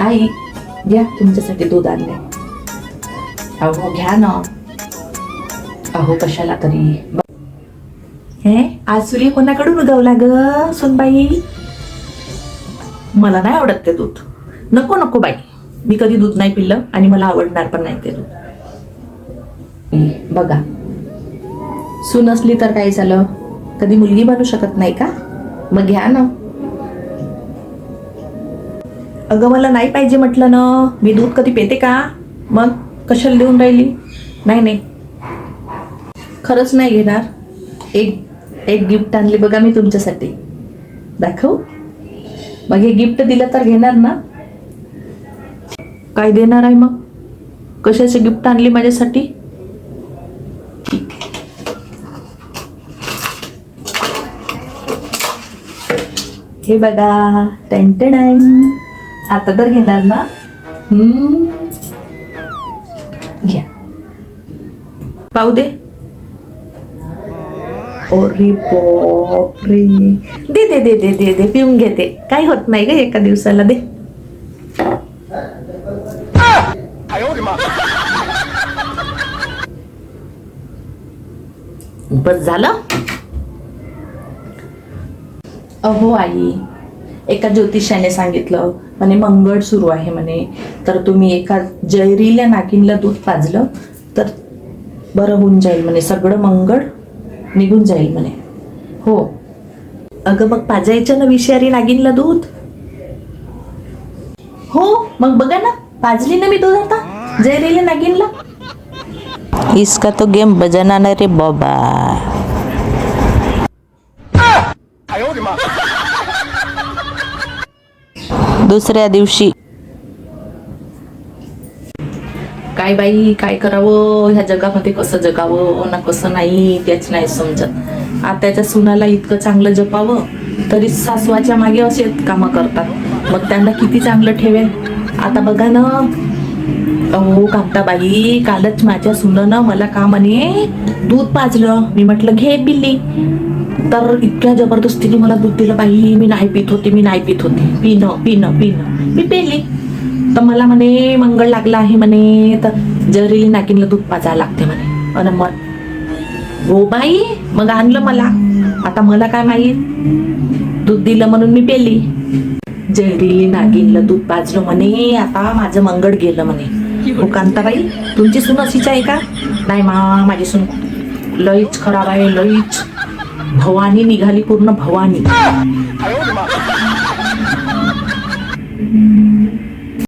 आई घ्या तुमच्यासाठी दूध आणले अहो घ्या ना. अहो कशाला तरी. हे? आज सूर्य कोणाकडून उगवला ग सुनबाई? मला नाही आवडत ते दूध. नको नको बाई. मी कधी दूध नाही पिल्लं आणि मला आवडणार पण नाही ते दूध. बघा. सून असली तर काय झालं? कधी मुलगी बनू शकत नाही का? मग घ्या ना. अगं मला नाही पाहिजे म्हटलं ना. मी दूध कधी पेते का? मग कशाला देऊन राहिली? नाही नाही. खरंच नाही घेणार. एक एक गिफ्ट आणली बघा मी तुमच्यासाठी. दाखव. मग हे गिफ्ट दिलं तर घेणार ना? काय देणार आहे मग? कशाचे गिफ्ट आणली माझ्यासाठी? हे बघा. टेंटेड आता तर घेणार ना? घ्या. पाहू दे. ओरे बापरे दे दे दे दे दे दे पिऊन घेते. काही होत नाही ग एका दिवसाला दे. बस झालं? अहो आई. एका ज्योतिषाने सांगितलं म्हणे मंगळ सुरू आहे म्हणे. तर तुम्ही एका जैरील्या नागिनला दूध पाजलं तर बरं होऊन जाईल म्हणे. सगळं मंगळ निघून जाईल म्हणे. हो. अगं मग पाजायचं ना विषारी नागिनला दूध? हो मग बघा ना पाजली ना मी दूध आता जैरील्या नागिनला इसका तो गेम बजाना रे बाबा. दुसऱ्या दिवशी. काय बाई काय करावं? ह्या जगामध्ये कसं जगावं? ना कसं नाही? त्याच नाही समजत. आताच्या सुनाला इतकं चांगलं जपावं तरी सासवाच्या मागे असे कामं करतात. मग त्यांना किती चांगलं ठेवेल? आता बघा ना. अहो कांताबाई कालच माझ्या सुनं मला का म्हणे दूध पाजलं? मी म्हटलं घे पिल्ली. तर इतक्या जबरदस्तीने मला दूध दिलं बाई मी नाही पित होते मी नाही पित होते. पिणं पिणं पिणं. मी पेली. तर मला म्हणे मंगळ लागला आहे म्हणे तर जहरीली नागिनला दूध पाजायला लागते म्हणे. अन मग हो बाई मग आणलं मला. आता मला काय माहीत? दूध दिलं म्हणून मी पेली. जहरीली नागिनला दूध पाजलं म्हणे आता माझं मंगळ गेलं म्हणे. हो कांताबाई तुमची सून अशीच आहे का? नाही मा माझी सून लईच खराब आहे लईच भवानी निघाली पूर्ण भवानी.